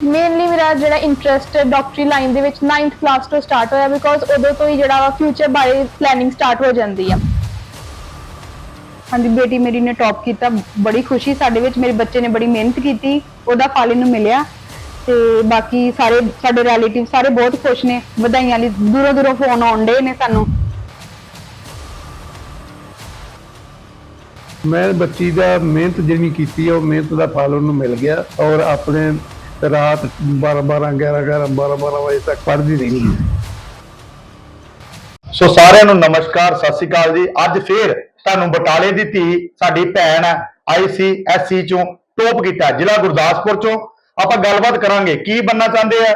Mainly ਮੇਰਾ ਜਿਹੜਾ interest ਡਾਕਟਰੀ ਲਾਈਨ ਦੇ ਵਿੱਚ 9th ਕਲਾਸ ਤੋਂ ਸਟਾਰਟ ਹੋਇਆ ਬਿਕੋਜ਼ ਉਦੋਂ ਤੋਂ ਹੀ ਜਿਹੜਾ ਵਾ ਫਿਊਚਰ ਬਾਰੇ ਪਲੈਨਿੰਗ ਸਟਾਰਟ ਹੋ ਜਾਂਦੀ ਆ। ਹਾਂਜੀ, ਬੇਟੀ ਮੇਰੀ ਨੇ ਟੌਪ ਕੀਤਾ, ਬੜੀ ਖੁਸ਼ੀ ਸਾਡੇ ਵਿੱਚ, ਮੇਰੇ ਬੱਚੇ ਨੇ ਬੜੀ ਮਿਹਨਤ ਕੀਤੀ, ਉਹਦਾ ਫਲ ਇਹਨੂੰ ਮਿਲਿਆ ਤੇ ਬਾਕੀ ਸਾਰੇ ਸਾਡੇ ਰਿਲੇਟਿਵ ਸਾਰੇ ਬਹੁਤ ਖੁਸ਼ ਨੇ, ਵਧਾਈਆਂ ਲਈ ਦੂਰੋਂ ਦੂਰੋਂ ਫੋਨ ਆਉਂਦੇ ਨੇ ਸਾਨੂੰ। ਮੈਂ ਬੱਚੀ ਦਾ ਮਿਹਨਤ ਜਿਹੜੀ ਕੀਤੀ ਹੈ ਉਹ ਮਿਹਨਤ ਦਾ ਫਲ ਉਹਨੂੰ ਮਿਲ ਗਿਆ ਔਰ ਆਪਣੇ ਰਾਤ 12 12 11 11 12 12 ਵਜੇ ਤੱਕ ਪੜ੍ਹਦੀ ਰਹੀ ਸੋ ਸਾਰਿਆਂ ਨੂੰ ਨਮਸਕਾਰ, ਸਤਿ ਸ਼੍ਰੀ ਅਕਾਲ ਜੀ। ਅੱਜ ਫੇਰ ਤੁਹਾਨੂੰ ਬਟਾਲੇ ਦੀ ਧੀ ਸਾਡੀ ਭੈਣ ਹੈ ਆਈਸੀਐਸਸੀ ਚੋਂ ਟੋਪ ਕੀਤਾ, ਜ਼ਿਲ੍ਹਾ ਗੁਰਦਾਸਪੁਰ ਚੋਂ। ਆਪਾਂ ਗੱਲਬਾਤ ਕਰਾਂਗੇ, ਕੀ ਬੰਨਾ ਚਾਹੁੰਦੇ ਆ?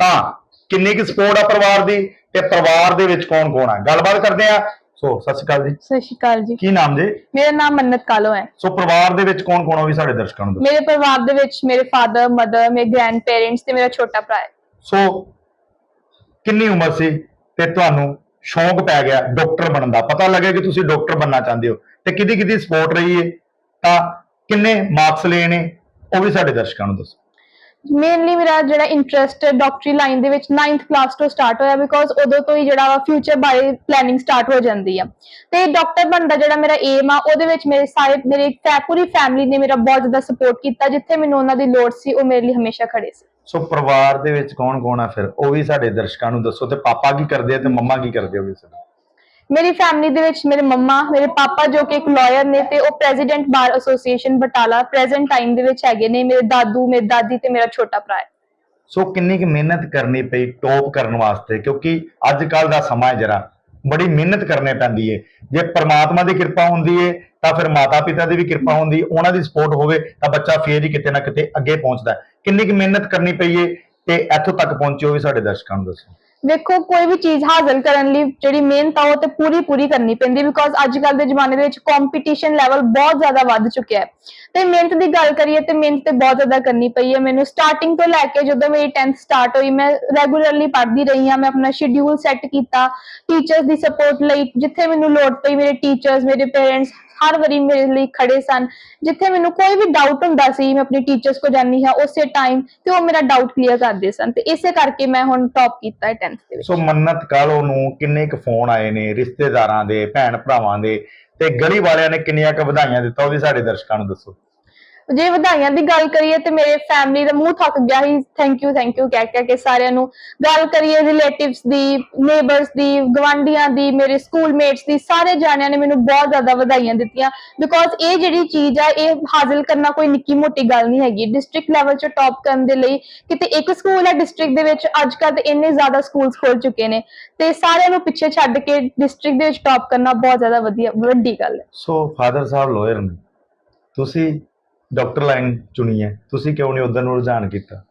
ਤਾਂ ਕਿੰਨੀ ਕੁ ਸਪੋਰਟ ਆ ਪਰਿਵਾਰ ਦੀ ਤੇ ਪਰਿਵਾਰ ਦੇ ਵਿੱਚ ਕੌਣ ਕੌਣ ਆ? ਗੱਲਬਾਤ ਕਰਦੇ ਆ ਸੋ ਸਤਿ ਸ਼੍ਰੀ ਅਕਾਲ ਜੀ। ਸਤਿ ਸ਼੍ਰੀ ਅਕਾਲ ਜੀ। ਕੀ ਨਾਮ ਜੀ? ਮੇਰਾ ਨਾਮ ਮੰਨਤ ਕਾਲੋ ਹੈ। ਸੋ ਪਰਿਵਾਰ ਦੇ ਵਿੱਚ ਕੌਣ ਕੌਣ ਆ ਵੀ ਸਾਡੇ ਦਰਸ਼ਕਾਂ ਨੂੰ ਦੱਸੋ। ਮੇਰੇ ਪਰਿਵਾਰ ਦੇ ਵਿੱਚ ਮੇਰੇ ਫਾਦਰ ਮਦਰ ਮੇਰੇ ਗ੍ਰੈਂਡ ਪੇਰੈਂਟਸ ਤੇ ਮੇਰਾ ਛੋਟਾ ਭਰਾ ਹੈ। ਸੋ ਕਿੰਨੀ ਉਮਰ ਸੀ ਤੇ ਤੁਹਾਨੂੰ ਸ਼ੌਂਕ ਪੈ ਗਿਆ ਡਾਕਟਰ ਬਣਨ ਦਾ? ਪਤਾ ਲੱਗਿਆ ਕਿ ਤੁਸੀਂ ਡਾਕਟਰ ਬਣਨਾ ਚਾਹੁੰਦੇ ਹੋ ਤੇ ਕਿਹਦੀ ਕਿਹਦੀ ਸਪੋਰਟ ਰਹੀ ਹੈ ਤਾਂ ਕਿੰਨੇ ਮਾਰਕਸ ਲਏ ਨੇ? ਉਹ ਵੀ ਸਾਡੇ ਦਰਸ਼ਕਾਂ ਨੂੰ ਦੱਸੋ। ਮੇਨਲੀ ਮੇਰਾ ਜਿਹੜਾ ਇੰਟਰਸਟ ਡਾਕਟਰੀ ਲਾਈਨ ਦੇ ਵਿੱਚ 9th ਕਲਾਸ ਤੋਂ ਸਟਾਰਟ ਹੋਇਆ ਬਿਕੋਜ਼ ਉਦੋਂ ਤੋਂ ਹੀ ਜਿਹੜਾ ਵਾ ਫਿਊਚਰ ਬਾਰੇ ਪਲੈਨਿੰਗ ਸਟਾਰਟ ਹੋ ਜਾਂਦੀ ਆ। ਤੇ ਡਾਕਟਰ ਬਣਨ ਦਾ ਜਿਹੜਾ ਮੇਰਾ ਏਮ ਆ, ਉਹਦੇ ਵਿੱਚ ਮੇਰੇ ਸਾਰੇ ਮੇਰੇ ਪੂਰੀ ਫੈਮਿਲੀ ਨੇ ਮੇਰਾ ਬਹੁਤ ਜ਼ਿਆਦਾ ਸਪੋਰਟ ਕੀਤਾ, ਜਿੱਥੇ ਮੈਨੂੰ ਉਹਨਾਂ ਦੀ ਲੋੜ ਸੀ, ਉਹ ਮੇਰੇ ਲਈ ਹਮੇਸ਼ਾ ਖੜੇ ਸੀ। ਸੋ ਪਰਿਵਾਰ ਦੇ ਵਿੱਚ ਕੌਣ ਕੌਣ ਆ ਫਿਰ? ਉਹ ਵੀ ਸਾਡੇ ਦਰਸ਼ਕਾਂ ਨੂੰ ਦੱਸੋ ਤੇ ਪਾਪਾ ਕੀ ਕਰਦੇ ਆ ਤੇ ਮੰਮਾ ਕੀ ਕਰਦੇ ਹੋ ਵੀ ਸਰ ਮੇਰੀ ਫੈਮਿਲੀ ਦੇ ਵਿੱਚ ਮੇਰੇ ਮੰਮਾ, ਮੇਰੇ ਪਾਪਾ ਜੋ ਕਿ ਇੱਕ ਲਾਇਰ ਨੇ ਤੇ ਉਹ president bar association Batala present time ਦੇ ਵਿੱਚ ਹੈਗੇ ਨੇ, ਮੇਰੇ ਦਾਦੂ, ਮੇਰੇ ਦਾਦੀ ਤੇ ਮੇਰਾ ਛੋਟਾ ਭਰਾ ਹੈ। ਸੋ ਕਿੰਨੀ ਕੁ ਮਿਹਨਤ ਕਰਨੀ ਪਈ ਟੌਪ ਕਰਨ ਵਾਸਤੇ? ਕਿਉਂਕਿ ਅੱਜ ਕੱਲ ਦਾ ਸਮਾਂ ਹੈ ਜਰਾ, ਬੜੀ ਮਿਹਨਤ ਕਰਨੀ ਪੈਂਦੀ ਹੈ ਜੇ ਪ੍ਰਮਾਤਮਾ ਦੀ ਕਿਰਪਾ ਹੁੰਦੀ ਹੈ ਤਾਂ ਫਿਰ ਮਾਤਾ ਪਿਤਾ ਦੀ ਵੀ ਕਿਰਪਾ ਹੁੰਦੀ ਹੈ ਉਹਨਾਂ ਦੀ ਸਪੋਰਟ ਹੋਵੇ, ਤਾਂ ਬੱਚਾ ਫੇਰ ਹੀ ਕਿਤੇ ਨਾ ਕਿਤੇ ਅੱਗੇ ਪਹੁੰਚਦਾ ਕਿੰਨੀ ਕੁ ਮਿਹਨਤ ਕਰਨੀ ਪਈ ਹੈ ਤੇ ਇੱਥੋਂ ਤੱਕ ਪਹੁੰਚੇ ਉਹ ਵੀ ਸਾਡੇ ਦਰਸ਼ਕਾਂ ਨੂੰ ਦੱਸੋ। ਵੇਖੋ ਕੋਈ ਵੀ ਚੀਜ਼ ਹਾਸਲ ਕਰਨ ਲਈ ਜਿਹੜੀ ਮਿਹਨਤ ਆ ਉਹ ਤੇ ਪੂਰੀ ਪੂਰੀ ਕਰਨੀ ਪੈਂਦੀ ਬਿਕੋਜ਼ ਅੱਜ ਕੱਲ ਦੇ ਜ਼ਮਾਨੇ ਦੇ ਵਿੱਚ ਕੰਪੀਟੀਸ਼ਨ ਲੈਵਲ ਬਹੁਤ ਜ਼ਿਆਦਾ ਵੱਧ ਚੁੱਕਿਆ ਹੈ। ਤੇ ਮਿਹਨਤ ਦੀ ਗੱਲ ਕਰੀਏ ਤੇ ਮਿਹਨਤ ਤੇ ਬਹੁਤ ਜ਼ਿਆਦਾ ਕਰਨੀ ਪਈ ਹੈ। ਮੈਨੂੰ ਸਟਾਰਟਿੰਗ ਤੋਂ ਲੈ ਕੇ ਜਦੋਂ ਮੇਰੀ 10th ਸਟਾਰਟ ਹੋਈ, ਮੈਂ ਰੈਗੂਲਰਲੀ ਪੜ੍ਹਦੀ ਰਹੀ ਹਾਂ, ਮੈਂ ਆਪਣਾ ਸ਼ਡਿਊਲ ਸੈੱਟ ਕੀਤਾ ਟੀਚਰਸ ਦੀ ਸਪੋਰਟ ਲਈ, ਜਿੱਥੇ ਮੈਨੂੰ ਲੋੜ ਪਈ, ਮੇਰੇ ਟੀਚਰਸ ਮੇਰੇ ਪੇਰੈਂਟਸ ਹਰ ਵਾਰੀ ਮੇਰੇ ਲਈ ਖੜੇ ਸਨ। ਜਿੱਥੇ ਮੈਨੂੰ ਕੋਈ ਵੀ ਡਾਊਟ ਹੁੰਦਾ ਸੀ, ਮੈਂ ਆਪਣੇ ਟੀਚਰਸ ਕੋ ਜਾਂਦੀ ਹਾਂ, ਉਸੇ ਟਾਈਮ ਤੇ ਉਹ ਮੇਰਾ ਡਾਊਟ ਕਲੀਅਰ ਕਰਦੇ ਸਨ ਤੇ ਇਸੇ ਕਰਕੇ ਮੈਂ ਹੁਣ ਟੌਪ ਕੀਤਾ ਹੈ 10th ਦੇ ਵਿੱਚ। ਸੋ ਮੰਨਤ ਕਾਲੋ ਨੂੰ ਕਿੰਨੇ ਕੁ ਫੋਨ ਆਏ ਨੇ ਰਿਸ਼ਤੇਦਾਰਾਂ ਦੇ ਭੈਣ ਭਰਾਵਾਂ ਦੇ ਤੇ ਗਲੀ ਵਾਲਿਆਂ ਨੇ ਕਿੰਨੀਆਂ ਕੁ ਵਧਾਈਆਂ ਦਿੱਤਾ ਉਹ ਵੀ ਸਾਡੇ ਦਰਸ਼ਕਾਂ ਨੂੰ ਦੱਸੋ। ਜੇ ਵਧਾਈਆਂ ਦੀ ਗੱਲ ਕਰੀਏ ਤੇ ਮੇਰੇ ਫੈਮਿਲੀ ਦਾ ਮੂੰਹ ਥੱਕ ਗਿਆ ਸੀ ਥੈਂਕ ਯੂ ਥੈਂਕ ਯੂ ਕਹਿ ਕਹਿ ਕੇ ਸਾਰਿਆਂ ਨੂੰ। ਗੱਲ ਕਰੀਏ ਰਿਲੇਟਿਵਸ ਦੀ ਨੇਬਰਸ ਦੀ ਗਵਾਂਢੀਆਂ ਦੀ, ਮੇਰੇ ਸਕੂਲਮੇਟਸ ਦੀ, ਸਾਰੇ ਜਾਣਿਆਂ ਨੇ ਮੈਨੂੰ ਬਹੁਤ ਜ਼ਿਆਦਾ ਵਧਾਈਆਂ ਦਿੱਤੀਆਂ। ਬਿਕੋਜ਼ ਇਹ ਜਿਹੜੀ ਚੀਜ਼ ਆ, ਇਹ ਹਾਸਲ ਕਰਨਾ ਕੋਈ ਨਿੱਕੀ ਮੋਟੀ ਗੱਲ ਨਹੀਂ ਹੈਗੀ। ਡਿਸਟ੍ਰਿਕਟ ਲੈਵਲ 'ਚ ਟੌਪ ਕਰਨ ਦੇ ਲਈ ਕਿਤੇ ਇੱਕ ਸਕੂਲ ਹੈ ਡਿਸਟ੍ਰਿਕਟ ਦੇ ਵਿੱਚ ਅੱਜ ਕੱਲ੍ਹ ਇੰਨੇ ਜ਼ਿਆਦਾ ਸਕੂਲਸ ਖੁੱਲ ਚੁੱਕੇ ਨੇ। ਤੇ ਸਾਰਿਆਂ ਨੂੰ ਪਿੱਛੇ ਛੱਡ ਕੇ ਡਿਸਟ੍ਰਿਕਟ ਦੇ ਵਿੱਚ ਟੌਪ ਕਰਨਾ ਬਹੁਤ ਜ਼ਿਆਦਾ ਵਧੀਆ, ਵੱਡੀ ਗੱਲ ਹੈ। ਸੋ ਫਾਦਰ ਸਾਹਿਬ ਲਾਇਰ ਨੇ, ਤੁਸੀਂ ਡਾਕਟਰ ਲਾਈਨ ਚੁਣੀ ਹੈ। ਤੁਸੀਂ ਕਿਉਂ ਨਹੀਂ ਉੱਧਰ ਨੂੰ ਰੁਝਾਨ ਕੀਤਾ?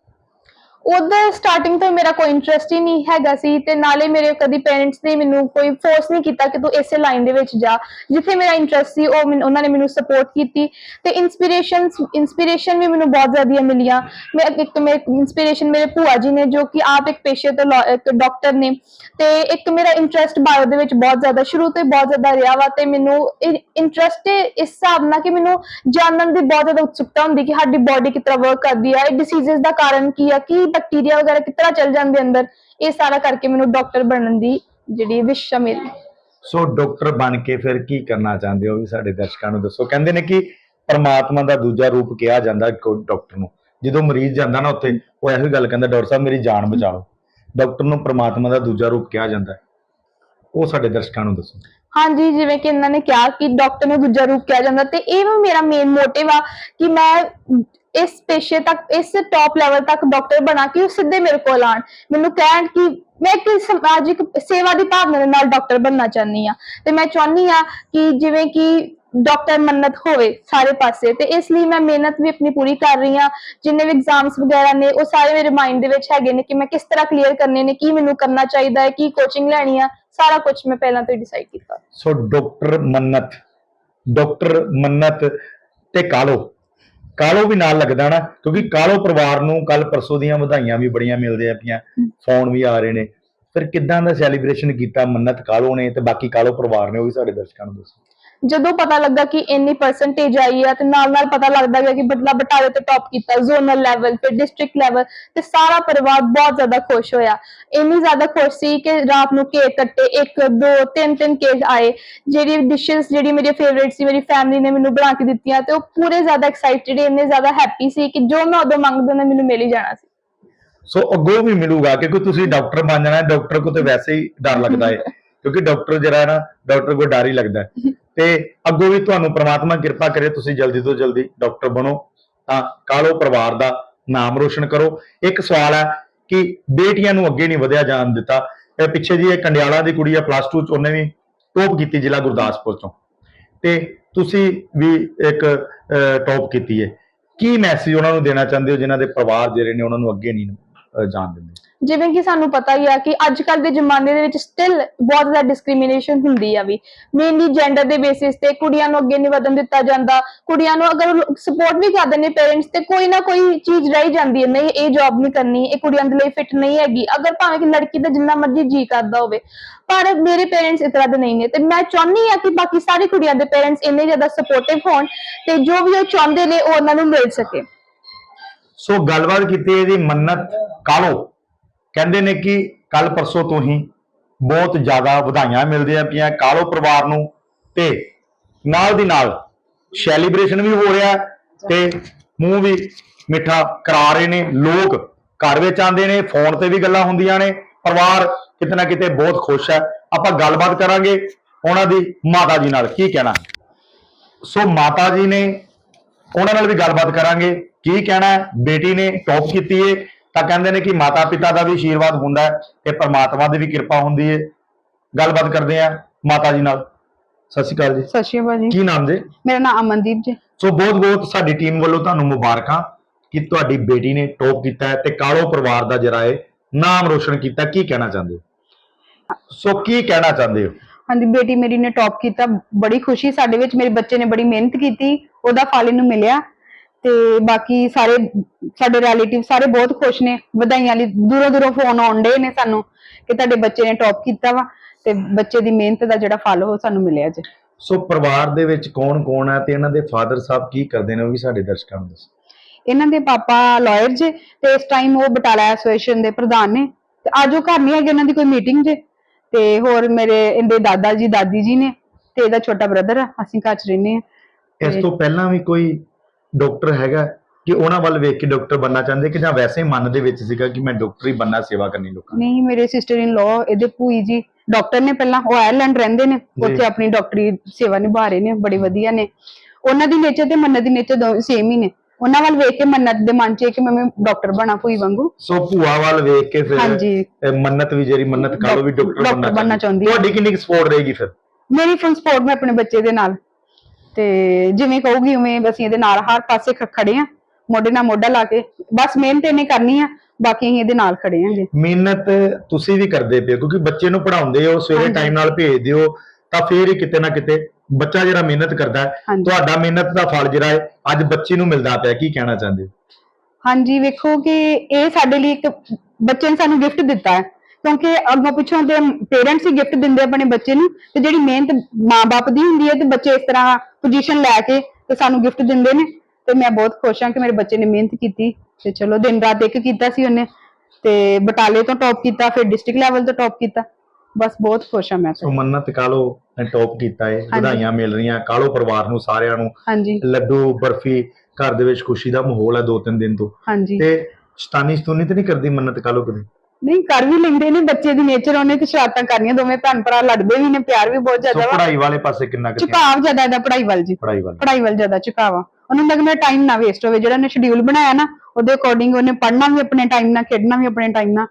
ਉਧਰ ਸਟਾਰਟਿੰਗ ਤੋਂ ਮੇਰਾ ਕੋਈ ਇੰਟਰਸਟ ਹੀ ਨਹੀਂ ਹੈਗਾ ਸੀ ਤੇ ਨਾਲੇ ਮੇਰੇ ਕਦੀ ਪੇਰੈਂਟਸ ਨੇ ਮੈਨੂੰ ਕੋਈ ਫੋਰਸ ਨਹੀਂ ਕੀਤਾ ਕਿ ਤੂੰ ਇਸੇ ਲਾਈਨ ਦੇ ਵਿੱਚ ਜਾ। ਜਿੱਥੇ ਮੇਰਾ ਇੰਟਰਸਟ ਸੀ, ਉਹ ਉਹਨਾਂ ਨੇ ਮੈਨੂੰ ਸਪੋਰਟ ਕੀਤੀ ਤੇ ਇਨਸਪੀਰੇਸ਼ਨ ਇਨਸਪੀਰੇਸ਼ਨ ਵੀ ਮੈਨੂੰ ਬਹੁਤ ਜ਼ਿਆਦਾ ਮਿਲੀਆਂ। ਮੈਂ ਇੱਕ ਮੇਰੇ ਇਨਸਪੀਰੇਸ਼ਨ ਮੇਰੇ ਭੂਆ ਜੀ ਨੇ, ਜੋ ਕਿ ਆਪ ਇੱਕ ਪੇਸ਼ੇ ਤੋਂ ਇੱਕ ਡਾਕਟਰ ਨੇ ਤੇ ਇੱਕ ਮੇਰਾ ਇੰਟਰਸਟ ਬਾਇਓ ਦੇ ਵਿੱਚ ਬਹੁਤ ਜ਼ਿਆਦਾ ਸ਼ੁਰੂ ਤੋਂ ਬਹੁਤ ਜ਼ਿਆਦਾ ਰਿਹਾ ਵਾ ਤੇ ਮੈਨੂੰ ਇੰਟਰਸਟ ਇਸ ਹਿਸਾਬ ਨਾਲ ਕਿ ਮੈਨੂੰ ਜਾਣਨ ਦੀ ਬਹੁਤ ਜ਼ਿਆਦਾ ਉਤਸੁਕਤਾ ਹੁੰਦੀ ਕਿ ਸਾਡੀ ਬਾਡੀ ਕਿਸ ਤਰ੍ਹਾਂ ਵਰਕ ਕਰਦੀ ਹੈ ਇਹ ਡਿਸੀਜ਼ਸ ਦਾ ਕਾਰਨ ਕੀ ਆ? ਕਿ ਬੈਕਟੀਰੀਆ ਵਗੈਰਾ ਕਿਸ ਚੱਲ ਜਾਂਦੇ ਅੰਦਰ, ਇਹ ਸਾਰਾ ਕਰਕੇ ਮੈਨੂੰ ਡਾਕਟਰ ਬਣਨ ਦੀ ਜਿਹੜੀ ਵਿਸ਼ ਆ ਮੇਰੀ ਸੋ ਡਾਕਟਰ ਬਣ ਕੇ ਫਿਰ ਕੀ ਕਰਨਾ ਚਾਹੁੰਦੇ ਹੋ ਵੀ ਸਾਡੇ ਦਰਸ਼ਕਾਂ ਨੂੰ ਦੱਸੋ? ਕਹਿੰਦੇ ਨੇ ਕਿ ਪਰਮਾਤਮਾ ਦਾ ਦੂਜਾ ਰੂਪ ਕਿਹਾ ਜਾਂਦਾ ਡਾਕਟਰ ਨੂੰ। ਜਦੋਂ ਮਰੀਜ਼ ਜਾਂਦਾ ਨਾ ਉੱਥੇ, ਉਹ ਇਹੋ ਗੱਲ ਕਹਿੰਦਾ, ਡਾਕਟਰ ਸਾਹਿਬ, ਮੇਰੀ ਜਾਨ ਬਚਾ ਲਓ ਡਾਕਟਰ ਨੂੰ ਪਰਮਾਤਮਾ ਦਾ ਦੂਜਾ ਰੂਪ ਕਿਹਾ ਜਾਂਦਾ ਉਹ ਸਾਡੇ ਦਰਸ਼ਕਾਂ ਨੂੰ ਦੱਸੋ। ਹਾਂਜੀ, ਜਿਵੇਂ ਕਿ ਇਹਨਾਂ ਨੇ ਕਿਹਾ ਕਿ ਡਾਕਟਰ ਨੂੰ ਦੂਜਾ ਰੂਪ ਕਿਹਾ ਜਾਂਦਾ ਤੇ ਇਹ ਵੀ ਮੇਰਾ ਮੇਨ ਮੋਟਿਵ ਆ ਕਿ ਮੈਂ ਇਸ ਪੇਸ਼ੇ ਤੱਕ, ਇਸ ਟੌਪ ਲੈਵਲ ਤੱਕ ਡਾਕਟਰ ਬਣਾ ਕੇ ਉਹ ਸਿੱਧੇ ਮੇਰੇ ਕੋਲ ਆਣ ਮੈਨੂੰ ਕਹਿਣ ਕਿ ਮੈਂ ਇੱਕ ਸਮਾਜਿਕ ਸੇਵਾ ਦੀ ਭਾਵਨਾ ਦੇ ਨਾਲ ਡਾਕਟਰ ਬਣਨਾ ਚਾਹੁੰਦੀ ਆ ਤੇ ਮੈਂ ਚਾਹੁੰਦੀ ਆ ਕਿ ਜਿਵੇਂ ਕਿ ਡਾਕਟਰ ਮੰਨਤ ਹੋਵੇ ਸਾਰੇ ਪਾਸੇ ਤੇ ਇਸ ਲਈ ਮੈਂ ਮਿਹਨਤ ਵੀ ਆਪਣੀ ਪੂਰੀ ਕਰ ਰਹੀ ਆ ਜਿੰਨੇ ਵੀ ਐਗਜ਼ਾਮਸ ਵਗੈਰਾ ਨੇ ਉਹ ਸਾਰੇ ਮੇਰੇ ਮਾਈਂਡ ਦੇ ਵਿੱਚ ਹੈਗੇ ਨੇ ਕਿ ਮੈਂ ਕਿਸ ਤਰ੍ਹਾਂ ਕਲੀਅਰ ਕਰਨੇ ਨੇ ਕੀ ਮੈਨੂੰ ਕਰਨਾ ਚਾਹੀਦਾ ਹੈ ਕੀ ਕੋਚਿੰਗ ਲੈਣੀ ਆ ਸਾਰਾ ਕੁਝ ਮੈਂ ਪਹਿਲਾਂ ਤੋਂ ਹੀ ਡਿਸਾਈਡ ਕੀਤਾ। ਸੋ ਡਾਕਟਰ ਮੰਨਤ ਡਾਕਟਰ ਮੰਨਤ ਤੇ ਕਾਲੋ। ਕਾਲੋ ਵੀ ਨਾਲ ਲੱਗਦਾ ਨਾ ਕਿਉਂਕਿ ਕਾਲੋ ਪਰਿਵਾਰ ਨੂੰ ਕੱਲ ਪਰਸੋਂ ਦੀਆਂ ਵਧਾਈਆਂ ਵੀ ਬੜੀਆਂ ਮਿਲਦੀਆਂ ਪਈਆਂ ਫੋਨ ਵੀ ਆ ਰਹੇ ਨੇ। ਫਿਰ ਕਿੱਦਾਂ ਦਾ ਸੈਲੀਬ੍ਰੇਸ਼ਨ ਕੀਤਾ ਮੰਨਤ ਕਾਲੋ ਨੇ ਤੇ ਬਾਕੀ ਕਾਲੋ ਪਰਿਵਾਰ ਨੇ ਉਹ ਵੀ ਸਾਡੇ ਦਰਸ਼ਕਾਂ ਨੂੰ ਦੱਸੋ। ਜਦੋਂ ਪਤਾ ਲੱਗਾ ਕਿ ਇੰਨੀ ਪਰਸੈਂਟੇਜ ਆਈ ਹੈ ਤੇ ਨਾਲ ਨਾਲ ਪਤਾ ਲੱਗਦਾ ਗਿਆ ਕਿ ਬਟਲਾ ਬਟਾਲੇ ਤੇ ਟੌਪ ਕੀਤਾ ਜ਼ੋਨਲ ਲੈਵਲ ਫਿਰ ਡਿਸਟ੍ਰਿਕਟ ਲੈਵਲ ਤੇ ਸਾਰਾ ਪਰਿਵਾਰ ਬਹੁਤ ਜ਼ਿਆਦਾ ਖੁਸ਼ ਹੋਇਆ। ਇੰਨੀ ਜ਼ਿਆਦਾ ਖੁਸ਼ ਸੀ ਕਿ ਰਾਤ ਨੂੰ ਕੇਕ ਕੱਟੇ, ਇੱਕ, ਦੋ, ਤਿੰਨ ਤਿੰਨ ਕੇਕ ਆਏ। ਜਿਹੜੀ ਡਿਸ਼ਸ ਜਿਹੜੀ ਮੇਰੀ ਫੇਵਰੇਟ ਸੀ, ਮੇਰੀ ਫੈਮਿਲੀ ਨੇ ਮੈਨੂੰ ਬਣਾ ਕੇ ਦਿੱਤੀਆਂ ਤੇ ਉਹ ਪੂਰੇ ਜ਼ਿਆਦਾ ਐਕਸਾਈਟਿਡ ਇੰਨੇ ਜ਼ਿਆਦਾ ਹੈਪੀ ਸੀ ਕਿ ਜੋ ਮੈਂ ਉਦੋਂ ਮੰਗਦਾ ਉਹਨੇ ਮੈਨੂੰ ਮਿਲ ਹੀ ਜਾਣਾ ਸੀ। ਸੋ ਅੱਗੋਂ ਵੀ ਮਿਲੂਗਾ, ਕਿਉਂਕਿ ਤੁਸੀਂ ਡਾਕਟਰ ਬਣ ਜਾਣਾ ਡਾਕਟਰ ਕੋ ਤੇ ਵੈਸੇ ਹੀ ਡਰ ਲੱਗਦਾ ਹੈ ਕਿਉਂਕਿ ਡਾਕਟਰ ਜਿਹੜਾ ਹੈ ਨਾ ਡਾਕਟਰ ਕੋ ਡਰ ਹੀ ਲੱਗਦਾ ਹੈ। ਤੇ ਅੱਗੋਂ ਵੀ ਤੁਹਾਨੂੰ ਪ੍ਰਮਾਤਮਾ ਕਿਰਪਾ ਕਰੇ ਤੁਸੀਂ ਜਲਦੀ ਤੋਂ ਜਲਦੀ ਡਾਕਟਰ ਬਣੋ। ਤਾਂ ਕਾਲੋ ਪਰਿਵਾਰ ਦਾ ਨਾਮ ਰੋਸ਼ਨ ਕਰੋ। ਇੱਕ ਸਵਾਲ ਹੈ ਕਿ ਬੇਟੀਆਂ ਨੂੰ ਅੱਗੇ ਨਹੀਂ ਵਧਿਆ ਜਾਣ ਦਿੱਤਾ। ਇਹ ਪਿੱਛੇ ਜੀ ਇਹ ਕੰਡਿਆਲਾ ਦੀ ਕੁੜੀ ਆ ਪਲੱਸ 2 ਚ ਉਹਨੇ ਵੀ ਟੌਪ ਕੀਤੀ ਜ਼ਿਲ੍ਹਾ ਗੁਰਦਾਸਪੁਰ ਤੋਂ ਤੇ ਤੁਸੀਂ ਵੀ ਇੱਕ ਟੌਪ ਕੀਤੀ ਹੈ ਕੀ ਮੈਸੇਜ ਉਹਨਾਂ ਨੂੰ ਦੇਣਾ ਚਾਹੁੰਦੇ ਹੋ ਜਿਨ੍ਹਾਂ ਦੇ ਪਰਿਵਾਰ ਜਿਹੜੇ ਨੇ ਉਹਨਾਂ ਨੂੰ ਅੱਗੇ ਨਹੀਂ ਜਾਣ ਦਿੰਦੇ? ਜਿਵੇਂ ਕਿ ਸਾਨੂੰ ਪਤਾ ਹੀ ਆ ਕਿ ਅੱਜ ਕੱਲ ਦੇ ਜ਼ਮਾਨੇ ਦੇ ਵਿੱਚ ਸਟਿਲ ਬਹੁਤ ਜ਼ਿਆਦਾ ਡਿਸਕ੍ਰਿਮੀਨੇਸ਼ਨ ਹੁੰਦੀ ਆ ਵੀ। ਮੇਨਲੀ ਜੈਂਡਰ ਦੇ ਬੇਸਿਸ ਤੇ ਕੁੜੀਆਂ ਨੂੰ ਅੱਗੇ ਨਹੀਂ ਵਧਣ ਦਿੱਤਾ ਜਾਂਦਾ। ਕੁੜੀਆਂ ਨੂੰ ਅਗਰ ਸਪੋਰਟ ਵੀ ਕਰਦੇ ਨੇ ਪੇਰੈਂਟਸ ਤੇ ਕੋਈ ਨਾ ਕੋਈ ਚੀਜ਼ ਰਹਿ ਜਾਂਦੀ ਹੈ, ਨਹੀਂ, ਇਹ ਜੌਬ ਨਹੀਂ ਕਰਨੀ, ਇਹ ਕੁੜੀਆਂ ਦੇ ਲਈ ਫਿੱਟ ਨਹੀਂ ਹੈਗੀ। ਅਗਰ ਭਾਵੇਂ ਕਿ ਲੜਕੀ ਦਾ ਜਿੰਨਾ ਮਰਜ਼ੀ ਜੀ ਕਰਦਾ ਹੋਵੇ, ਪਰ ਮੇਰੇ ਪੇਰੈਂਟਸ ਇਸ ਦੇ ਨਹੀਂ ਨੇ। ਤੇ ਮੈਂ ਚਾਹੁੰਦੀ ਆ ਕਿ ਬਾਕੀ ਸਾਰੀ ਕੁੜੀਆਂ ਦੇ ਪੇਰੈਂਟਸ ਇੰਨੇ ਜ਼ਿਆਦਾ ਸਪੋਰਟਿਵ ਹੋਣ ਤੇ ਜੋ ਵੀ ਉਹ ਚਾਹੁੰਦੇ ਨੇ, ਉਹ ਉਹਨਾਂ ਨੂੰ ਮਿਲ ਸਕੇ। ਸੋ ਗੱਲਬਾਤ ਕੀਤੀ ਇਹਦੀ ਮੰਨਤ ਕਾਲੋ ਕਹਿੰਦੇ ਨੇ ਕਿ ਕੱਲ ਪਰਸੋਂ ਤੋਂ ਹੀ ਬਹੁਤ ਜ਼ਿਆਦਾ ਵਧਾਈਆਂ ਮਿਲਦੀਆਂ ਪਈਆਂ ਕਾਲੋ ਪਰਿਵਾਰ ਨੂੰ ਤੇ ਨਾਲ ਦੀ ਨਾਲ ਸੈਲੀਬ੍ਰੇਸ਼ਨ ਵੀ ਹੋ ਰਿਹਾ ਤੇ ਮੂੰਹ ਵੀ ਮਿੱਠਾ ਕਰਾ ਰਹੇ ਨੇ, ਲੋਕ ਘਰ ਵਿੱਚ ਆਉਂਦੇ ਨੇ ਫੋਨ ਤੇ ਵੀ ਗੱਲਾਂ ਹੁੰਦੀਆਂ ਨੇ, ਪਰਿਵਾਰ ਕਿਤੇ ਨਾ ਕਿਤੇ ਬਹੁਤ ਖੁਸ਼ ਹੈ। ਆਪਾਂ ਗੱਲਬਾਤ ਕਰਾਂਗੇ ਉਹਨਾਂ ਦੀ ਮਾਤਾ ਜੀ ਨਾਲ, ਕੀ ਕਹਿਣਾ? ਸੋ ਮਾਤਾ ਜੀ ਨੇ ਉਹਨਾਂ ਨਾਲ ਵੀ ਗੱਲਬਾਤ ਕਰਾਂਗੇ, ਕੀ ਕਹਿਣਾ ਬੇਟੀ ਨੇ ਟੌਪ ਕੀਤੀ ਏ। ਤਾਂ ਕਹਿੰਦੇ ਨੇ ਕਿ ਮਾਤਾ ਪਿਤਾ ਦਾ ਵੀ ਆਸ਼ੀਰਵਾਦ ਹੁੰਦਾ ਹੈ ਤੇ ਪਰਮਾਤਮਾ ਦੀ ਵੀ ਕਿਰਪਾ ਹੁੰਦੀ ਏ ਗੱਲਬਾਤ ਕਰਦੇ ਆ ਮਾਤਾ ਜੀ ਨਾਲ। ਸਤਿ ਸ਼੍ਰੀ ਅਕਾਲ ਜੀ। ਸਤਿ ਸ਼੍ਰੀ ਅਕਾਲ ਜੀ। ਕੀ ਨਾਮ ਜੀ? ਮੇਰਾ ਨਾਮ ਅਮਨਦੀਪ ਜੀ। ਸੋ ਬਹੁਤ ਬਹੁਤ ਸਾਡੀ ਟੀਮ ਵੱਲੋਂ ਤੁਹਾਨੂੰ ਮੁਬਾਰਕਾਂ ਕਿ ਤੁਹਾਡੀ ਬੇਟੀ ਨੇ ਟੌਪ ਕੀਤਾ ਹੈ ਤੇ ਕਾਲੋ ਪਰਿਵਾਰ ਦਾ ਜਿਹੜਾ ਹੈ ਨਾਮ ਰੋਸ਼ਨ ਕੀਤਾ। ਕੀ ਕਹਿਣਾ ਚਾਹੁੰਦੇ ਹੋ? ਸੋ ਕੀ ਕਹਿਣਾ ਚਾਹੁੰਦੇ ਹੋ? ਹਾਂਜੀ ਬੇਟੀ ਮੇਰੀ ਨੇ ਟੌਪ ਕੀਤਾ। ਬੜੀ ਖੁਸ਼ੀ ਸਾਡੇ ਵਿੱਚ। ਮੇਰੇ ਬੱਚੇ ਨੇ ਬੜੀ ਮਿਹਨਤ ਕੀਤੀ। ਉਹਦਾ ਫਲ ਇਹਨੂੰ ਮਿਲਿਆ। ਤੇ ਬਾਕੀ ਸਾਰੇ ਸਾਡੇ ਰਿਲੇਟਿਵ ਸਾਰੇ ਬਹੁਤ ਖੁਸ਼ ਨੇ ਵਧਾਈਆਂ ਲਈ ਦੂਰੋਂ ਦੂਰੋਂ ਫੋਨ ਆਉਂਦੇ ਨੇ ਸਾਨੂੰ ਕਿ ਤੁਹਾਡੇ ਬੱਚੇ ਨੇ ਟੌਪ ਕੀਤਾ ਵਾ ਤੇ ਬੱਚੇ ਦੀ ਮਿਹਨਤ ਦਾ ਜਿਹੜਾ ਫਲ ਉਹ ਸਾਨੂੰ ਮਿਲਿਆ ਜੀ। ਸੋ ਪਰਿਵਾਰ ਦੇ ਵਿੱਚ ਕੌਣ ਕੌਣ ਹੈ ਤੇ ਇਹਨਾਂ ਦੇ ਫਾਦਰ ਸਾਹਿਬ ਕੀ ਕਰਦੇ ਨੇ ਉਹ ਵੀ ਸਾਡੇ ਦਰਸ਼ਕਾਂ ਨੂੰ ਦੱਸੋ। ਇਹਨਾਂ ਦੇ ਪਾਪਾ ਲਾਇਰ ਜੇ ਤੇ ਇਸ ਟਾਈਮ ਉਹ ਬਟਾਲਾ ਐਸੋਸੀਏਸ਼ਨ ਦੇ ਪ੍ਰਧਾਨ ਨੇ ਤੇ ਅੱਜ ਉਹ ਘਰ ਨਹੀਂ ਹੈਗੇ ਉਹਨਾਂ ਦੀ ਕੋਈ ਮੀਟਿੰਗ ਜੇ ਤੇ ਹੋਰ ਮੇਰੇ ਇਹਦੇ ਦਾਦਾ ਜੀ ਦਾਦੀ ਜੀ ਨੇ ਤੇ ਇਹਦਾ ਛੋਟਾ ਬ੍ਰਦਰ ਆ ਅਸੀਂ ਘਰ ਚ ਰਹਿੰਦੇ ਆ। ਇਸ ਤੋਂ ਪਹਿਲਾਂ ਵੀ ਕੋਈ ਡਾਕਟਰ ਹੈਗਾ ਕਿ ਉਹਨਾਂ ਵੱਲ ਵੇਖ ਕੇ ਡਾਕਟਰ ਬੰਨਾ ਚਾਹੁੰਦੇ ਕਿ ਜਾਂ ਵੈਸੇ ਮਨ ਦੇ ਵਿੱਚ ਸੀਗਾ ਕਿ ਮੈਂ ਡਾਕਟਰ ਹੀ ਬੰਨਾ ਸੇਵਾ ਕਰਨੀ ਲੋਕਾਂ ਦੀ? ਨਹੀਂ ਮੇਰੇ ਸਿਸਟਰ ਇਨ ਲਾ ਇਹਦੇ ਭੂਈ ਜੀ ਡਾਕਟਰ ਨੇ ਪਹਿਲਾਂ ਉਹ ਆਇਰਲੈਂਡ ਰਹਿੰਦੇ ਨੇ ਉੱਥੇ ਆਪਣੀ ਡਾਕਟਰੀ ਸੇਵਾ ਨਿਭਾ ਰਹੇ ਨੇ ਬੜੇ ਵਧੀਆ ਨੇ। ਉਹਨਾਂ ਦੀ ਨੇਚਰ ਤੇ ਮੰਨਤ ਦੀ ਨੇਚਰ ਦੋ ਸੇਮ ਹੀ ਨੇ। ਉਹਨਾਂ ਵੱਲ ਵੇਖ ਕੇ ਮੰਨਤ ਦੇ ਮਨ 'ਚ ਇਹ ਕਿ ਮੈਂ ਡਾਕਟਰ ਬਣਾ ਭੂਈ ਵਾਂਗੂ। ਸੋ ਭੂਆ ਵੱਲ ਵੇਖ ਕੇ ਫਿਰ ਹਾਂਜੀ। ਮੰਨਤ ਵੀ ਜਿਹੜੀ ਮੰਨਤ ਕਾਲੋ ਵੀ ਡਾਕਟਰ ਡਾਕਟਰ ਬਣਨਾ ਚਾਹੁੰਦੀ। ਹੈ। ਤੁਹਾਡੀ ਕਿੰਨੀ ਸਪੋਰਟ ਰਹੇਗੀ ਫਿਰ? ਮੇਰੀ ਫੁੱਲ ਸਪੋਰਟ ਮੈਂ ਆਪਣੇ ਬੱਚੇ ਦੇ ਨਾਲ। ਤੇ ਜਿਵੇਂ ਕਹੂਗੀ ਉਵੇਂ ਅਸੀਂ ਇਹਦੇ ਨਾਲ ਹਰ ਪਾਸੇ ਖੜੇ ਆ ਮੋਢੇ ਨਾਲ ਮੋਢਾ ਲਾ ਕੇ ਬਸ ਮਿਹਨਤ ਇਹਨੇ ਕਰਨੀ ਆ ਬਾਕੀ ਅਸੀਂ ਇਹਦੇ ਨਾਲ ਖੜੇ ਆਂਗੇ ਮਿਹਨਤ ਤੁਸੀਂ ਵੀ ਕਰਦੇ ਹੋ ਕਿਉਂਕਿ ਬੱਚੇ ਨੂੰ ਪੜਾਉਂਦੇ ਹੋ ਸਵੇਰੇ। ਟਾਈਮ ਨਾਲ ਭੇਜਦੇ ਹੋ ਤਾਂ ਫੇਰ ਹੀ ਕਿਤੇ ਨਾ ਕਿਤੇ ਬੱਚਾ ਜਿਹੜਾ ਮਿਹਨਤ ਕਰਦਾ। ਤੁਹਾਡਾ ਮਿਹਨਤ ਦਾ ਫਲ ਜਿਹੜਾ ਹੈ ਅੱਜ ਬੱਚੇ ਨੂੰ ਮਿਲਦਾ ਪਿਆ ਕੀ ਕਹਿਣਾ ਚਾਹੁੰਦੇ ਹੋ ਹਾਂਜੀ ਵੇਖੋ ਕਿ ਇਹ ਸਾਡੇ ਲਈ ਇੱਕ ਬੱਚੇ ਨੇ ਸਾਨੂੰ ਗਿਫਟ ਦਿੱਤਾ ਹੈ ਕਿਉਂਕਿ ਅੱਗੋਂ ਪਿੱਛੋਂ ਦੇ ਪੇਰੈਂਟਸ ਹੀ ਗਿਫਟ ਦਿੰਦੇ ਆਪਣੇ ਬੱਚੇ ਨੂੰ ਤੇ ਜਿਹੜੀ ਮਿਹਨਤ ਮਾਂ-ਬਾਪ ਦੀ ਹੁੰਦੀ ਹੈ ਤੇ ਬੱਚੇ ਇਸ ਤਰ੍ਹਾਂ ਪੋਜੀਸ਼ਨ ਲੈ ਕੇ ਤੇ ਸਾਨੂੰ ਗਿਫਟ ਦਿੰਦੇ ਨੇ ਤੇ ਮੈਂ ਬਹੁਤ ਖੁਸ਼ ਹਾਂ ਕਿ ਮੇਰੇ ਬੱਚੇ ਨੇ ਮਿਹਨਤ ਕੀਤੀ ਤੇ ਚਲੋ ਦਿਨ ਰਾਤ ਇੱਕ ਕੀਤਾ ਸੀ ਉਹਨੇ ਤੇ ਬਟਾਲੇ ਤੋਂ ਟੌਪ ਕੀਤਾ ਫਿਰ ਡਿਸਟ੍ਰਿਕਟ ਲੈਵਲ ਤੋਂ ਟੌਪ ਕੀਤਾ। ਬਸ ਬਹੁਤ ਖੁਸ਼ ਹਾਂ ਮੈਂ। ਸੋ ਮੰਨਤ ਕਾਲੋ ਨੇ ਟੌਪ ਕੀਤਾ ਹੈ ਵਧਾਈਆਂ ਮਿਲ ਰਹੀਆਂ ਕਾਲੋ ਪਰਿਵਾਰ ਨੂੰ ਸਾਰਿਆਂ ਨੂੰ। ਹਾਂਜੀ। ਲੱਡੂ ਬਰਫੀ ਘਰ ਦੇ ਵਿੱਚ ਖੁਸ਼ੀ ਦਾ ਮਾਹੌਲ ਹੈ ਦੋ ਤਿੰਨ ਦਿਨ ਤੋਂ। ਹਾਂਜੀ। ਤੇ ਸ਼ਤਾਨੀ ਸਤੂਨੀ ਤੇ ਨਹੀਂ ਕਰਦੀ ਮੰਨਤ ਕਾਲੋ ਕਦੇ? ਨਹੀਂ ਕਰ ਵੀ ਲੈਂਦੇ ਨੇ ਬੱਚੇ ਦੀ ਨੇਚਰ ਉਹਨੇ ਤੇ ਸ਼ਰਾਰਤਾਂ ਕਰਨੀਆਂ ਦੋਵੇਂ ਭੈਣ ਭਰਾ ਲੜਦੇ ਵੀ ਨੇ ਪਿਆਰ ਵੀ ਬਹੁਤ ਸੋ ਜ਼ਿਆਦਾ ਵਾ। ਪੜ੍ਹਾਈ ਵਾਲੇ ਪਾਸੇ ਕਿੰਨਾ ਕੁ ਧਿਆਨ? ਝੁਕਾਵ ਜ਼ਿਆਦਾ ਇਹਦਾ ਪੜ੍ਹਾਈ ਵੱਲ ਜੀ। ਪੜ੍ਹਾਈ ਵਾਲੇ। ਪੜ੍ਹਾਈ ਵੱਲ ਜ਼ਿਆਦਾ ਝੁਕਾਵਾ ਉਹਨੂੰ ਲੱਗਦਾ ਮੇਰਾ ਟਾਈਮ ਨਾ ਵੇਸਟ ਹੋਵੇ ਜਿਹੜਾ ਉਹਨੇ ਸ਼ਡਿਊਲ ਬਣਾਇਆ ਨਾ ਉਹਦੇ ਅਕੋਰਡਿੰਗ ਉਹਨੇ ਪੜ੍ਹਨਾ ਵੀ ਆਪਣੇ ਟਾਈਮ ਨਾਲ ਖੇਡਣਾ ਵੀ ਆਪਣੇ ਟਾਈਮ ਨਾਲ।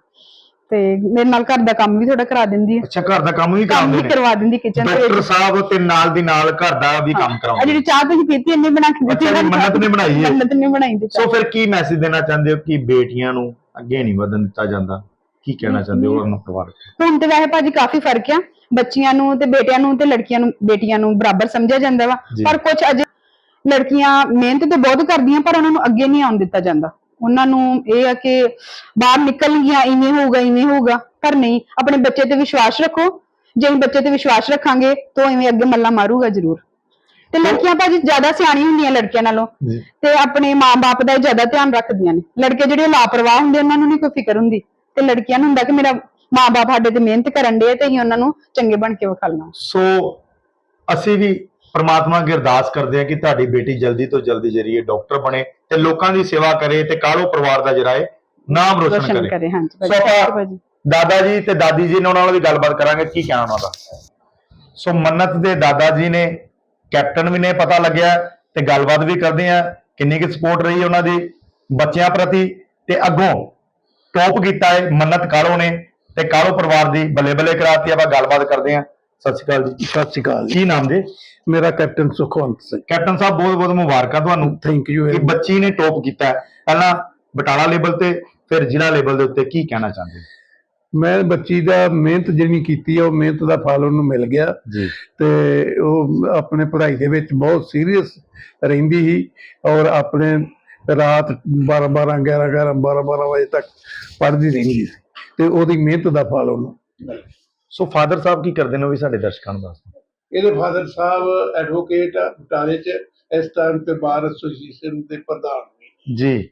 ਤੇ ਮੇਰੇ ਨਾਲ ਘਰ ਦਾ ਕੰਮ ਵੀ ਥੋੜਾ ਕਰਾ ਦਿੰਦੀ ਹੈ ਅੱਛਾ ਘਰ ਦਾ ਕੰਮ ਵੀ ਕੰਮ ਕਰਾਉਂਦੇ ਨੇ? ਕਰਵਾ ਦਿੰਦੀ ਕਿਚਨ ਦੇ ਡਾਕਟਰ ਵਿੱਚ ਸਾਹਿਬ ਤੇ ਨਾਲ ਦੀ ਨਾਲ ਘਰ ਦਾ ਵੀ ਕੰਮ ਆ ਕਰਾਉਂਦੇ ਜਿਹੜੀ ਚਾਹ ਤੁਸੀਂ ਪੀਤੀ ਇਹਨੇ ਬਣਾ ਕੇ ਦਿੱਤੀ ਅੱਛਾ, ਮੰਨਤ ਨੇ ਬਣਾਈ ਹੈ। ਮੰਨਤ ਨੇ ਬਣਾਈ ਦਿੱਤੀ। ਸੋ ਫਿਰ ਕੀ ਮੈਸੇਜ ਦੇਣਾ ਚਾਹੁੰਦੇ ਹੋ ਕਿ ਬੇਟੀਆਂ ਨੂੰ ਅੱਗੇ ਨਹੀਂ ਵਧਣ ਦਿੱਤਾ ਜਾਂਦਾ? ਕੀ ਕਹਿਣਾ ਚਾਹੁੰਦੇ ਹੋ ਉਹਨਾਂ ਪਰਿਵਾਰ ਹੁਣ ਤੇ ਵੈਸੇ ਭਾਜੀ ਕਾਫੀ ਫ਼ਰਕ ਆ। ਬੱਚੀਆਂ ਨੂੰ ਤੇ ਬੇਟਿਆਂ ਨੂੰ ਤੇ ਲੜਕੀਆਂ ਨੂੰ ਬੇਟੀਆਂ ਨੂੰ ਬਰਾਬਰ ਸਮਝਿਆ ਜਾਂਦਾ ਵਾ। ਜੀ। ਪਰ ਕੁਝ ਅਜੇ ਲੜਕੀਆਂ ਮਿਹਨਤ ਤੇ ਬਹੁਤ ਕਰਦੀਆਂ ਪਰ ਉਹਨਾਂ ਨੂੰ ਅੱਗੇ ਨਹੀਂ ਆਉਣ ਦਿੱਤਾ ਜਾਂਦਾ। ਉਹਨਾਂ ਨੂੰ ਇਹ ਆ ਕਿ ਬਾਹਰ ਨਿਕਲ ਗਿਆ ਇਵੇਂ ਹੋਊਗਾ ਇਵੇਂ ਹੋਊਗਾ। ਪਰ ਨਹੀਂ ਆਪਣੇ ਬੱਚੇ ਤੇ ਵਿਸ਼ਵਾਸ ਰੱਖੋ। ਜੇ ਅਸੀਂ ਬੱਚੇ ਤੇ ਵਿਸ਼ਵਾਸ ਰੱਖਾਂਗੇ ਤਾਂ ਇਵੇਂ ਅੱਗੇ ਮੱਲਾ ਮਾਰੂਗਾ ਜ਼ਰੂਰ। ਤੇ ਲੜਕੀਆਂ ਭਾਜੀ ਜ਼ਿਆਦਾ ਸਿਆਣੀ ਹੁੰਦੀਆਂ ਲੜਕਿਆਂ ਨਾਲੋਂ। ਜੀ। ਤੇ ਆਪਣੇ ਮਾਂ-ਬਾਪ ਦਾ ਜ਼ਿਆਦਾ ਧਿਆਨ ਰੱਖਦੀਆਂ ਨੇ। ਲੜਕੇ ਜਿਹੜੇ ਲਾਪਰਵਾਹ ਹੁੰਦੇ ਉਹਨਾਂ ਨੂੰ ਨਹੀਂ ਕੋਈ ਫਿਕਰ ਹੁੰਦੀ। ਤੇ ਲੜਕੀਆਂ ਨੂੰ ਹੁੰਦਾ ਕਿ ਮੇਰਾ ਮਾਂ-ਬਾਪ ਸਾਡੇ ਤੇ ਮਿਹਨਤ ਕਰਨ ਦੇ ਤੇ ਅਸੀਂ ਉਹਨਾਂ ਨੂੰ ਚੰਗੇ ਬਣ ਕੇ ਵਿਖਾਲਣਾ ਸੋ ਅਸੀਂ ਵੀ ਪ੍ਰਮਾਤਮਾ ਅੱਗੇ ਅਰਦਾਸ ਕਰਦੇ ਹਾਂ ਕਿ ਤੁਹਾਡੀ ਬੇਟੀ ਜਲਦੀ ਤੋਂ ਜਲਦੀ ਜਰੀਏ ਡਾਕਟਰ ਬਣੇ ਤੇ ਲੋਕਾਂ ਦੀ ਸੇਵਾ ਕਰੇ ਤੇ ਕਾਲੋ ਪਰਿਵਾਰ ਦਾ ਜਿਹੜਾ ਹੈ ਨਾਮ ਰੋਸ਼ਨ ਕਰੇ। ਸੋ ਆਪਾਂ ਦਾਦਾ ਜੀ ਤੇ ਦਾਦੀ ਜੀ ਨਾਲ ਉਹਨਾਂ ਦੀ ਗੱਲਬਾਤ ਕਰਾਂਗੇ ਕੀ ਕਹਿਣਾ ਉਹਨਾਂ ਦਾ? ਸੋ ਮੰਨਤ ਦੇ ਦਾਦਾ ਜੀ ਨੇ ਕੈਪਟਨ ਵੀ ਨੇ ਪਤਾ ਲੱਗਿਆ ਤੇ ਗੱਲਬਾਤ ਵੀ ਕਰਦੇ ਆ ਕਿੰਨੀ ਕਿ ਸਪੋਰਟ ਰਹੀ ਉਹਨਾਂ ਦੀ ਬੱਚਿਆਂ ਪ੍ਰਤੀ ਤੇ ਅੱਗੋਂ ਟੌਪ ਕੀਤਾ ਹੈ ਮੰਨਤ ਕਾਲੋ ਨੇ ਤੇ ਕਾਲੋ ਪਰਿਵਾਰ ਦੀ ਬੱਲੇ ਬੱਲੇ ਕਰਾਤੀ ਆਪਾਂ ਗੱਲਬਾਤ ਕਰਦੇ ਆ ਸਤਿ ਸ਼੍ਰੀ ਅਕਾਲ ਜੀ। ਸਤਿ ਸ਼੍ਰੀ ਅਕਾਲ ਕੀ ਨਾਮ ਜੀ? ਮੇਰਾ ਕੈਪਟਨ ਸੁਖਵੰਤ ਸਿੰਘ। ਕੈਪਟਨ ਸਾਹਿਬ ਬਹੁਤ ਬਹੁਤ ਮੁਬਾਰਕਾਂ ਤੁਹਾਨੂੰ ਥੈਂਕ ਯੂ ਕਿ ਬੱਚੀ ਨੇ ਟੌਪ ਕੀਤਾ ਹੈ। ਪਹਿਲਾਂ ਬਟਾਲਾ ਲੈਵਲ ਤੇ ਫਿਰ ਜ਼ਿਲ੍ਹਾ ਲੈਵਲ ਦੇ ਉੱਤੇ ਕੀ ਕਹਿਣਾ ਚਾਹੁੰਦੇ ਹੋ? ਮੈਂ ਬੱਚੀ ਦਾ ਮਿਹਨਤ ਜਿਹੜੀ ਕੀਤੀ ਆ ਉਹ ਮਿਹਨਤ ਦਾ ਫਲ ਉਹਨੂੰ ਮਿਲ ਗਿਆ। ਜੀ। ਤੇ ਉਹ ਆਪਣੇ ਪੜ੍ਹਾਈ ਦੇ ਵਿੱਚ ਬਹੁਤ ਸੀਰੀਅਸ ਰਹਿੰਦੀ ਸੀ ਔਰ ਆਪਣੇ ਰਾਤ 12 12 11 11 12 12 ਵਜੇ ਤੱਕ ਪੜ੍ਹਦੀ ਰਹਿੰਦੀ ਸੀ ਤੇ ਉਹਦੀ ਮਿਹਨਤ ਦਾ ਫਲ ਉਹਨੂੰ। ਸੋ ਫਾਦਰ ਸਾਹਿਬ ਕੀ ਕਰਦੇ ਨੇ ਉਹ ਵੀ ਸਾਡੇ ਦਰਸ਼ਕਾਂ ਨੂੰ ਦੱਸ। ਇਹਦੇ ਫਾਦਰ ਸਾਹਿਬ ਐਡਵੋਕੇਟ ਬਟਾਲੇ 'ਚ ਇਸ ਟਾਈਮ ਤੇ ਬਾਰ ਐਸੋਸੀਏਸ਼ਨ ਦੇ ਪ੍ਰਧਾਨ ਨੇ। ਜੀ।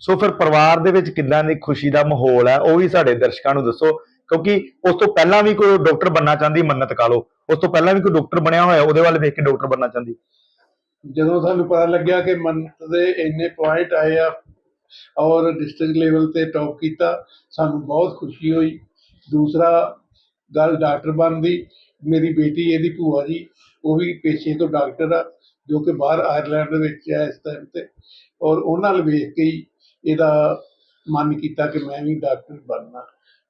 ਸੋ ਫਿਰ ਪਰਿਵਾਰ ਦੇ ਵਿੱਚ ਕਿੱਦਾਂ ਦੀ ਖੁਸ਼ੀ ਦਾ ਮਾਹੌਲ ਹੈ ਉਹ ਵੀ ਸਾਡੇ ਦਰਸ਼ਕਾਂ ਨੂੰ ਦੱਸੋ। ਕਿਉਂਕਿ ਉਸ ਤੋਂ ਪਹਿਲਾਂ ਵੀ ਕੋਈ ਡਾਕਟਰ ਬੰਨਾ ਚਾਹੁੰਦੀ ਮੰਨਤ ਕਾਲੋ ਉਸ ਤੋਂ ਪਹਿਲਾਂ ਵੀ ਕੋਈ ਡਾਕਟਰ ਬਣਿਆ ਹੋਇਆ ਉਹਦੇ ਵੱਲ ਵੇਖ ਕੇ ਡਾਕਟਰ ਬੰਨਾ ਚਾਹੁੰਦੀ। ਜਦੋਂ ਸਾਨੂੰ ਪਤਾ ਲੱਗਿਆ ਕਿ ਮੰਨਤ ਦੇ ਇੰਨੇ ਪੁਆਇੰਟ ਆਏ ਆ ਔਰ ਡਿਸਟ੍ਰਿਕਟ ਲੈਵਲ ਤੇ ਟੌਪ ਕੀਤਾ, ਸਾਨੂੰ ਬਹੁਤ ਖੁਸ਼ੀ ਹੋਈ। ਦੂਸਰਾ ਗੱਲ ਡਾਕਟਰ ਬਣਦੀ ਮੇਰੀ ਬੇਟੀ, ਇਹਦੀ ਭੂਆ ਜੀ, ਉਹ ਵੀ ਪੇਸ਼ੇ ਤੋਂ ਡਾਕਟਰ ਆ, ਜੋ ਕਿ ਬਾਹਰ ਆਇਰਲੈਂਡ ਦੇ ਵਿੱਚ ਹੈ ਇਸ ਟਾਈਮ ਤੇ। ਔਰ ਉਹਨਾਂ ਨਾਲ ਵੇਖ ਕੇ ਹੀ ਇਹਦਾ ਮਨ ਕੀਤਾ ਕਿ ਮੈਂ ਵੀ ਡਾਕਟਰ ਬਣਨਾ।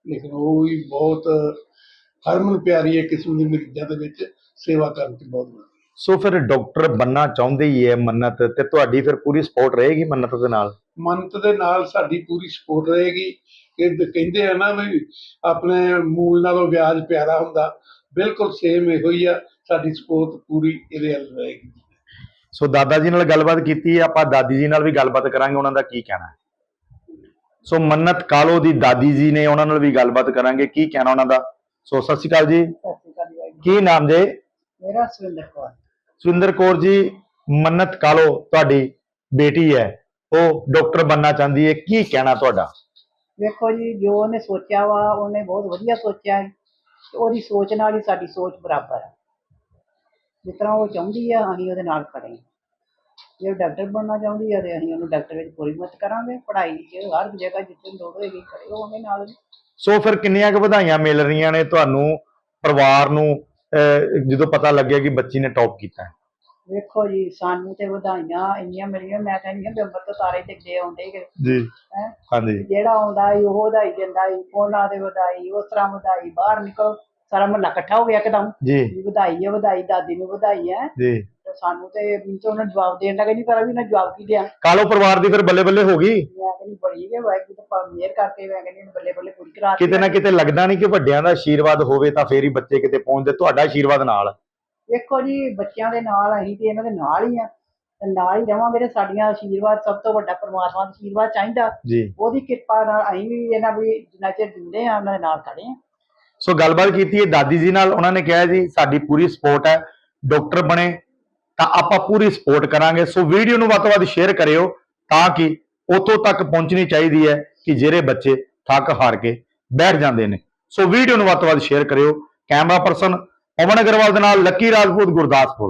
ਲੇਕਿਨ ਉਹ ਵੀ ਬਹੁਤ ਹਰਮਨ ਪਿਆਰੀ ਹੈ ਕਿਸਮ ਦੇ ਮਰੀਜ਼ਾਂ ਦੇ ਵਿੱਚ ਸੇਵਾ ਕਰਨ ਚ ਬਹੁਤ ਸੋ ਫਿਰ ਡਾਕਟਰ ਬੰਨਾ ਚਾਹੁੰਦੇ ਹੀ ਹੈ ਮੰਨਤ ਤੇ ਤੁਹਾਡੀ ਫਿਰ ਪੂਰੀ ਸਪੋਰਟ ਰਹੇਗੀ ਮੰਨਤ ਦੇ ਨਾਲ? ਮੰਤ ਦੇ ਨਾਲ ਸਾਡੀ ਪੂਰੀ ਸਪੋਰਟ ਰਹੇਗੀ। ਕਿ ਕਹਿੰਦੇ ਆ ਨਾ ਵੀ ਆਪਣੇ ਮੂਲ ਨਾਲੋਂ ਵਿਆਜ ਪਿਆਰਾ ਹੁੰਦਾ। ਬਿਲਕੁਲ ਸੇਮ ਇਹੋ ਹੀ ਆ। ਸਾਡੀ ਸਪੋਰਟ ਪੂਰੀ ਇਹਦੇ ਵੱਲ ਰਹੇਗੀ। ਸੋ ਦਾਦਾ ਜੀ ਨਾਲ ਗੱਲਬਾਤ ਕੀਤੀ ਆਪਾਂ ਦਾਦੀ ਜੀ ਨਾਲ ਵੀ ਗੱਲਬਾਤ ਕਰਾਂਗੇ ਉਹਨਾਂ ਦਾ ਕੀ ਕਹਿਣਾ ਹੈ? ਸੋ ਮੰਨਤ ਕਾਲੋ ਦੀ ਦਾਦੀ ਜੀ ਨੇ ਉਹਨਾਂ ਨਾਲ ਵੀ ਗੱਲਬਾਤ ਕਰਾਂਗੇ ਕੀ ਕਹਿਣਾ ਉਹਨਾਂ ਦਾ? ਸੋ ਸਤਿ ਸ਼੍ਰੀ ਅਕਾਲ ਜੀ। ਸਤਿ ਸ਼੍ਰੀ ਅਕਾਲ ਜੀ ਵਾਹਿਗੁਰੂ। ਕੀ ਨਾਮ ਜੇ? ਮੇਰਾ ਸੁਰਿੰਦਰ ਕੌਰ। ਸੁਰਿੰਦਰ ਕੌਰ ਜੀ ਮੰਨਤ ਕਾਲੋ ਤੁਹਾਡੀ ਬੇਟੀ ਹੈ। ਉਹ ਡਾਕਟਰ ਬੰਨਾ ਚਾਹੁੰਦੀ ਹੈ। ਕੀ ਕਹਿਣਾ ਤੁਹਾਡਾ? ਵੇਖੋ ਜੀ ਜੋ ਉਹਨੇ ਸੋਚਿਆ ਵਾ ਉਹਨੇ ਬਹੁਤ ਵਧੀਆ ਸੋਚਿਆ ਹੈ। ਤੇ ਉਹਦੀ ਸੋਚ ਨਾਲ ਹੀ ਸਾਡੀ ਸੋਚ ਬਰਾਬਰ ਹੈ। ਜਿਸ ਤਰ੍ਹਾਂ ਉਹ ਚਾਹੁੰਦੀ ਆ ਅਸੀਂ ਉਹਦੇ ਨਾਲ ਖੜੇ ਹਾਂ। ਜੇ ਉਹ ਡਾਕਟਰ ਬਣਨਾ ਚਾਹੁੰਦੀ ਆ ਤੇ ਅਸੀਂ ਉਹਨੂੰ ਡਾਕਟਰ ਵਿੱਚ ਪੂਰੀ ਮਦਦ ਕਰਾਂਗੇ। ਪੜ੍ਹਾਈ 'ਚ ਹਰ ਜਗ੍ਹਾ ਜਿੱਥੇ ਲੋੜ ਹੋਏਗੀ ਖੜੇ ਹੋਵਾਂਗੇ ਨਾਲ ਉਹਦੇ। ਸੋ ਫਿਰ ਕਿੰਨੀਆਂ ਕੁ ਵਧਾਈਆਂ ਮਿਲ ਰਹੀਆਂ ਨੇ ਤੁਹਾਨੂੰ ਪਰਿਵਾਰ ਨੂੰ? ਜਦੋਂ ਪਤਾ ਲੱਗਿਆ ਕਿ ਬੱਚੀ ਨੇ ਟੌਪ ਕੀਤਾ ਹੈ। ਵੇਖੋ ਜੀ ਸਾਨੂੰ ਤੇ ਵਧਾਈਆਂ ਇੰਨੀਆਂ ਮਿਲੀਆਂ ਮੈਂ ਕਹਿੰਦੀ ਹਾਂ ਵੀ ਅੰਬਰ ਤੋਂ ਤਾਰੇ ਦਿਖਦੇ ਆਉਂਦੇ ਕਿ ਜੀ। ਹੈ? ਹਾਂਜੀ। ਜਿਹੜਾ ਆਉਂਦਾ ਈ ਉਹ ਵਧਾਈ ਦਿੰਦਾ ਈ ਫੋਨਾਂ ਤੇ ਵਧਾਈ ਉਸ ਤਰ੍ਹਾਂ ਵਧਾਈ ਬਾਹਰ ਨਿਕਲ ਸਾਰਾ ਮਹੱਲਾ ਇਕੱਠਾ ਹੋ ਗਿਆ ਇੱਕਦਮ। ਜੀ। ਵੀ ਵਧਾਈ ਹੈ ਵਧਾਈ ਦਾਦੀ ਨੂੰ ਵਧਾਈ ਹੈ। ਜੀ। ਸਾਨੂੰ ਤੇ ਤਾਂ ਉਹਨਾਂ ਜਵਾਬ ਦੇਣ ਲੱਗੇ ਨਹੀਂ ਪਰ ਵੀ ਨਾ ਜਵਾਬ ਕੀ ਦਿਆਂ? ਕਾਲੋ ਪਰਿਵਾਰ ਦੀ ਫਿਰ ਬੱਲੇ ਬੱਲੇ ਹੋ ਗਈ? ਮੈਂ ਕਹਿੰਦੀ ਬੜੀ ਹੈ ਵਾਹਿਗੁਰੂ ਤਾਂ ਪਾ ਮਿਹਰ ਕਰਕੇ ਮੈਂ ਕਹਿੰਦੀ ਬੱਲੇ ਬੱਲੇ ਪੂਰੀ ਕਰਾ ਕਿਤੇ ਨਾ ਕਿਤੇ ਲੱਗਦਾ ਨਹੀਂ ਕਿ ਵੱਡਿਆਂ ਦਾ ਆਸ਼ੀਰਵਾਦ ਹੋਵੇ ਤਾਂ ਫੇਰ ਹੀ ਬੱਚੇ ਕਿਤੇ ਪਹੁੰਚਦੇ ਤੁਹਾਡਾ ਆਸ਼ੀਰਵਾਦ ਨਾਲ। ਵੇਖੋ ਜੀ ਬੱਚਿਆਂ ਦੇ ਨਾਲ ਅਸੀਂ ਤੇ ਇਹਨਾਂ ਦੇ ਨਾਲ ਹੀ ਆ ਤੇ ਨਾਲ ਹੀ ਰਵਾਂਗੇ ਤੇ ਸਾਡੀਆਂ ਆਸ਼ੀਰਵਾਦ ਸਭ ਤੋਂ ਵੱਡਾ ਪਰਮਾਤਮਾ ਦਾ ਆਸ਼ੀਰਵਾਦ ਚਾਹੀਦਾ। ਜੀ। ਉਹਦੀ ਕਿਰਪਾ ਨਾਲ ਅਸੀਂ ਵੀ ਇਹਨਾਂ ਵੀ ਜਿੰਨਾ ਚਿਰ ਦਿੰਦੇ ਆ ਉਹਨਾਂ ਦੇ ਨਾਲ ਖੜੇ ਆ ਸੋ ਗੱਲਬਾਤ ਕੀਤੀ ਹੈ ਦਾਦੀ ਜੀ ਨਾਲ ਉਹਨਾਂ ਨੇ ਕਿਹਾ ਜੀ ਸਾਡੀ ਪੂਰੀ ਸਪੋਰਟ ਹੈ ਡਾਕਟਰ ਬਣੇ ਤਾਂ ਆਪਾਂ ਪੂਰੀ ਸਪੋਰਟ ਕਰਾਂਗੇ। ਸੋ ਵੀਡੀਓ ਨੂੰ ਵੱਧ ਤੋਂ ਵੱਧ ਸ਼ੇਅਰ ਕਰਿਓ ਤਾਂ ਕਿ ਉਤੋਂ ਤੱਕ ਪਹੁੰਚਣੀ ਚਾਹੀਦੀ ਹੈ ਕਿ ਜਿਹੜੇ ਬੱਚੇ ਥੱਕ ਹਾਰ ਕੇ ਬੈਠ ਜਾਂਦੇ ਨੇ। ਸੋ ਵੀਡੀਓ ਨੂੰ ਵੱਧ ਤੋਂ ਵੱਧ ਸ਼ੇਅਰ ਕਰਿਓ। ਕੈਮਰਾ ਪਰਸਨ ਪਵਨ ਅਗਰਵਾਲ ਦੇ ਨਾਲ, ਲੱਕੀ ਰਾਜਪੂਤ, ਗੁਰਦਾਸਪੁਰ।